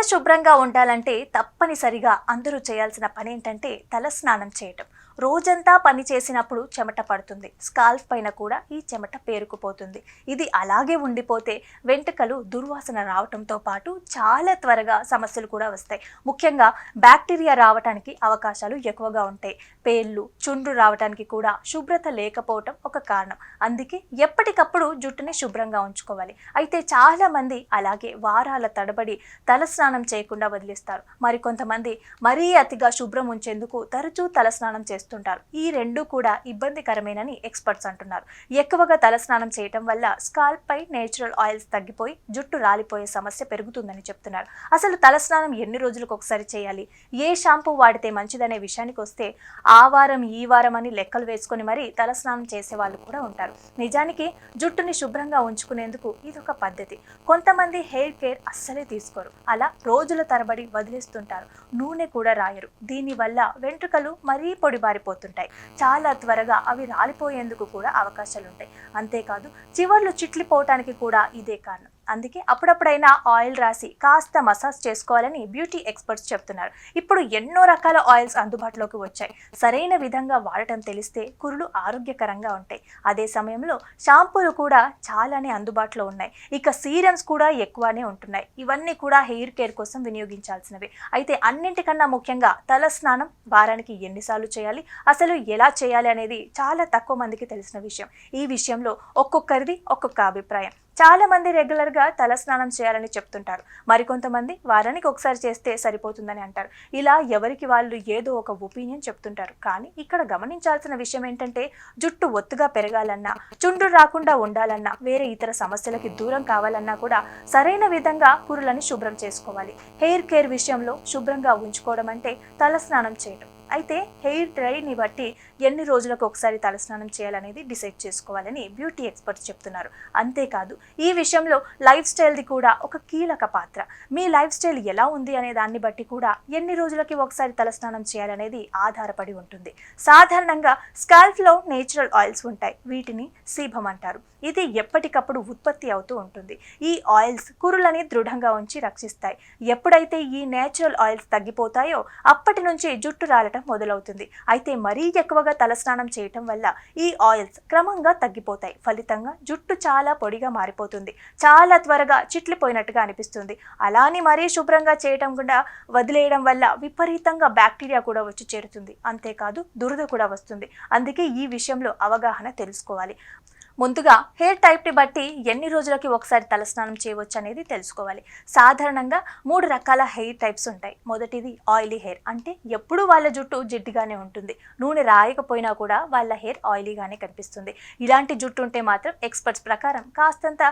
తల శుభ్రంగా ఉండాలంటే తప్పనిసరిగా అందరూ చేయాల్సిన పని ఏంటంటే తల స్నానం చేయటం. రోజంతా పని చేసినప్పుడు చెమట పడుతుంది. స్కాల్ఫ్ పైన కూడా ఈ చెమట పేరుకుపోతుంది. ఇది అలాగే ఉండిపోతే వెంట్రుకలు దుర్వాసన రావటంతో పాటు చాలా త్వరగా సమస్యలు కూడా వస్తాయి. ముఖ్యంగా బ్యాక్టీరియా రావటానికి అవకాశాలు ఎక్కువగా ఉంటాయి. పేర్లు చుండ్రు రావటానికి కూడా శుభ్రత లేకపోవటం ఒక కారణం. అందుకే ఎప్పటికప్పుడు జుట్టుని శుభ్రంగా ఉంచుకోవాలి. అయితే చాలా మంది అలాగే వారాల తడబడి తలస్నానం చేయకుండా వదిలేస్తారు. మరి కొంతమంది మరీ అతిగా శుభ్రం ఉంచేందుకు తరచూ తలస్నానం చేస్తారు చూస్తుంటారు. ఈ రెండు కూడా ఇబ్బందికరమేనని ఎక్స్పర్ట్స్ అంటున్నారు. ఎక్కువగా తలస్నానం చేయటం వల్ల స్కాల్ప్ పై నేచురల్ ఆయిల్స్ తగ్గిపోయి జుట్టు రాలిపోయే సమస్య పెరుగుతుందని చెప్తున్నారు. అసలు తలస్నానం ఎన్ని రోజులకు ఒకసారి చేయాలి? ఏ షాంపూ వాడితే మంచిదనే విషయానికి వస్తే ఆ వారం ఈ వారం అని లెక్కలు వేసుకొని మరీ తలస్నానం చేసే వాళ్ళు కూడా ఉంటారు. నిజానికి జుట్టుని శుభ్రంగా ఉంచుకునేందుకు ఇదొక పద్ధతి. కొంతమంది హెయిర్ కేర్ అస్సలే తీసుకోరు. అలా రోజుల తరబడి వదిలేస్తుంటారు. నూనె కూడా రాయరు. దీనివల్ల వెంట్రుకలు మరీ పొడిబారి పొడిబారిపోతుంటాయి చాలా త్వరగా అవి రాలిపోయేందుకు కూడా అవకాశాలు ఉంటాయి అంతేకాదు చివర్లు చిట్లిపోవటానికి కూడా ఇదే కారణం. అందుకే అప్పుడప్పుడైనా ఆయిల్ రాసి కాస్త మసాజ్ చేసుకోవాలని బ్యూటీ ఎక్స్పర్ట్స్ చెప్తున్నారు. ఇప్పుడు ఎన్నో రకాల ఆయిల్స్ అందుబాటులోకి వచ్చాయి. సరైన విధంగా వాడటం తెలిస్తే కురులు ఆరోగ్యకరంగా ఉంటాయి. అదే సమయంలో షాంపూలు కూడా చాలానే అందుబాటులో ఉన్నాయి. ఇక సీరమ్స్ కూడా ఎక్కువనే ఉంటున్నాయి. ఇవన్నీ కూడా హెయిర్ కేర్ కోసం వినియోగించాల్సినవి. అయితే అన్నింటికన్నా ముఖ్యంగా తల స్నానం వారానికి ఎన్నిసార్లు చేయాలి? అసలు ఎలా చేయాలి అనేది చాలా తక్కువ మందికి తెలిసిన విషయం. ఈ విషయంలో ఒక్కొక్కరిది ఒక్కొక్క అభిప్రాయం. చాలా మంది రెగ్యులర్గా తల స్నానం చేయాలని చెప్తుంటారు. మరికొంతమంది వారానికి ఒకసారి చేస్తే సరిపోతుందని అంటారు. ఇలా ఎవరికి వాళ్ళు ఏదో ఒక ఒపీనియన్ చెప్తుంటారు. కానీ ఇక్కడ గమనించాల్సిన విషయం ఏంటంటే జుట్టు ఒత్తుగా పెరగాలన్నా చుండ్రు రాకుండా ఉండాలన్నా వేరే ఇతర సమస్యలకి దూరం కావాలన్నా కూడా సరైన విధంగా పురులని శుభ్రం చేసుకోవాలి. హెయిర్ కేర్ విషయంలో శుభ్రంగా ఉంచుకోవడం అంటే తల స్నానం చేయడం అయితే హెయిర్ డ్రైని బట్టి ఎన్ని రోజులకు ఒకసారి తలస్నానం చేయాలనేది డిసైడ్ చేసుకోవాలని బ్యూటీ ఎక్స్పర్ట్స్ చెప్తున్నారు. అంతేకాదు ఈ విషయంలో లైఫ్ స్టైల్ది కూడా ఒక కీలక పాత్ర. మీ లైఫ్ స్టైల్ ఎలా ఉంది అనే దాన్ని బట్టి కూడా ఎన్ని రోజులకి ఒకసారి తలస్నానం చేయాలనేది ఆధారపడి ఉంటుంది. సాధారణంగా స్కాల్ఫ్లో నేచురల్ ఆయిల్స్ ఉంటాయి. వీటిని సీభం అంటారు. ఇది ఎప్పటికప్పుడు ఉత్పత్తి అవుతూ ఉంటుంది. ఈ ఆయిల్స్ కురులని దృఢంగా ఉంచి రక్షిస్తాయి. ఎప్పుడైతే ఈ నేచురల్ ఆయిల్స్ తగ్గిపోతాయో అప్పటి నుంచి జుట్టు రాలటం మొదలవుతుంది. అయితే మరీ ఎక్కువగా తలస్నానం చేయటం వల్ల ఈ ఆయిల్స్ క్రమంగా తగ్గిపోతాయి. ఫలితంగా జుట్టు చాలా పొడిగా మారిపోతుంది. చాలా త్వరగా చిట్లిపోయినట్టుగా అనిపిస్తుంది. అలానే మరీ శుభ్రంగా చేయటం కూడా వదిలేయడం వల్ల విపరీతంగా బ్యాక్టీరియా కూడా వచ్చి చేరుతుంది. అంతేకాదు దురద కూడా వస్తుంది. అందుకే ఈ విషయంలో అవగాహన తెలుసుకోవాలి. ముందుగా హెయిర్ టైప్ని బట్టి ఎన్ని రోజులకి ఒకసారి తలస్నానం చేయవచ్చు అనేది తెలుసుకోవాలి. సాధారణంగా మూడు రకాల హెయిర్ టైప్స్ ఉంటాయి. మొదటిది ఆయిలీ హెయిర్. అంటే ఎప్పుడూ వాళ్ళ జుట్టు జిడ్డుగానే ఉంటుంది. నూనె రాయకపోయినా కూడా వాళ్ళ హెయిర్ ఆయిలీగానే కనిపిస్తుంది. ఇలాంటి జుట్టు ఉంటే మాత్రం ఎక్స్పర్ట్స్ ప్రకారం కాస్తంత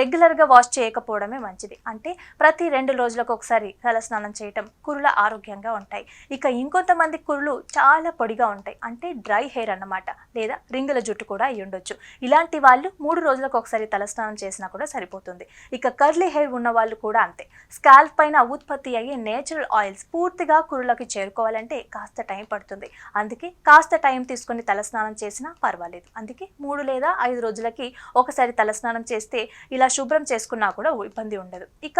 రెగ్యులర్గా వాష్ చేయకపోవడమే మంచిది. అంటే ప్రతి రెండు రోజులకు ఒకసారి తలస్నానం చేయటం కురుల ఆరోగ్యంగా ఉంటాయి. ఇక ఇంకొంతమంది కురులు చాలా పొడిగా ఉంటాయి. అంటే డ్రై హెయిర్ అన్నమాట. లేదా రింగుల జుట్టు కూడా అయి ఉండొచ్చు ఇలాంటి వాళ్ళు మూడు రోజులకు ఒకసారి తలస్నానం చేసినా కూడా సరిపోతుంది. ఇక కర్లీ హెయిర్ ఉన్న వాళ్ళు కూడా అంతే. స్కాల్ప్ పైన ఉత్పత్తి అయ్యే నేచురల్ ఆయిల్స్ పూర్తిగా కురులకి చేరుకోవాలంటే కాస్త టైం పడుతుంది. అందుకే కాస్త టైం తీసుకొని తలస్నానం చేసినా పర్వాలేదు. అందుకే మూడు లేదా ఐదు రోజులకి ఒకసారి తలస్నానం చేస్తే ఇలా శుభ్రం చేసుకున్నా కూడా ఇబ్బంది ఉండదు. ఇక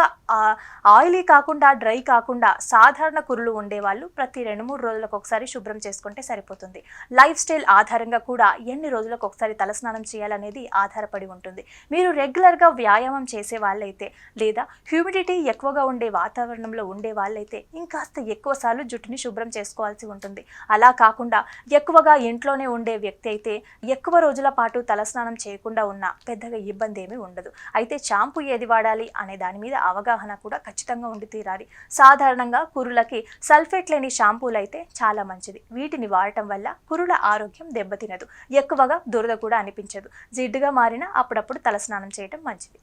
ఆయిలీ కాకుండా డ్రై కాకుండా సాధారణ కురులు ఉండేవాళ్ళు ప్రతి రెండు మూడు రోజులకు ఒకసారి శుభ్రం చేసుకుంటే సరిపోతుంది. లైఫ్ స్టైల్ ఆధారంగా కూడా ఎన్ని రోజులకు ఒకసారి తలస్నానం అనేది ఆధారపడి ఉంటుంది. మీరు రెగ్యులర్గా వ్యాయామం చేసే వాళ్ళైతే లేదా హ్యూమిడిటీ ఎక్కువగా ఉండే వాతావరణంలో ఉండే వాళ్ళైతే ఇంకాస్త ఎక్కువ సార్లు జుట్టుని శుభ్రం చేసుకోవాల్సి ఉంటుంది. అలా కాకుండా ఎక్కువగా ఇంట్లోనే ఉండే వ్యక్తి అయితే ఎక్కువ రోజుల పాటు తలస్నానం చేయకుండా ఉన్న పెద్దగా ఇబ్బంది ఏమీ ఉండదు. అయితే షాంపూ ఏది వాడాలి అనే దాని మీద అవగాహన కూడా ఖచ్చితంగా ఉండి తీరాలి. సాధారణంగా కురులకి సల్ఫేట్ లేని షాంపూలు అయితే చాలా మంచిది. వీటిని వాడటం వల్ల కురుల ఆరోగ్యం దెబ్బతినదు. ఎక్కువగా దురద కూడా అనిపించదు. జిడ్డుగా మారినా అప్పుడప్పుడు తలస్నానం చేయటం మంచిది.